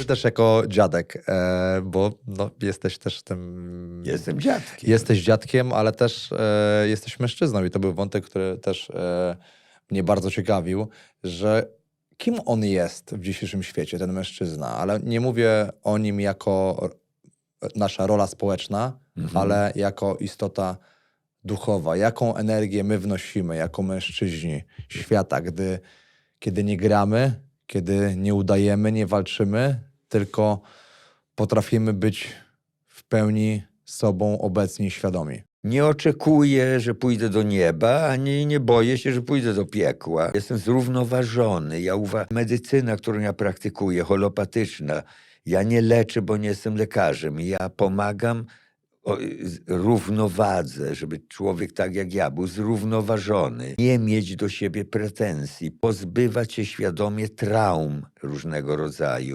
Ty też jako dziadek, e, bo no, jesteś też tym... Jestem dziadkiem. Jesteś dziadkiem, ale też e, jesteś mężczyzną i to był wątek, który też e, mnie bardzo ciekawił, że kim on jest w dzisiejszym świecie, ten mężczyzna, ale nie mówię o nim jako nasza rola społeczna, Mhm. ale jako istota duchowa. Jaką energię my wnosimy jako mężczyźni świata, gdy, kiedy nie gramy, kiedy nie udajemy, nie walczymy, tylko potrafimy być w pełni sobą obecni świadomi. Nie oczekuję, że pójdę do nieba, ani nie boję się, że pójdę do piekła. Jestem zrównoważony. Ja uwa- medycyna, którą ja praktykuję, holopatyczna, ja nie leczę, bo nie jestem lekarzem. Ja pomagam o, równowadze, żeby człowiek tak jak ja był zrównoważony. Nie mieć do siebie pretensji, pozbywać się świadomie traum różnego rodzaju.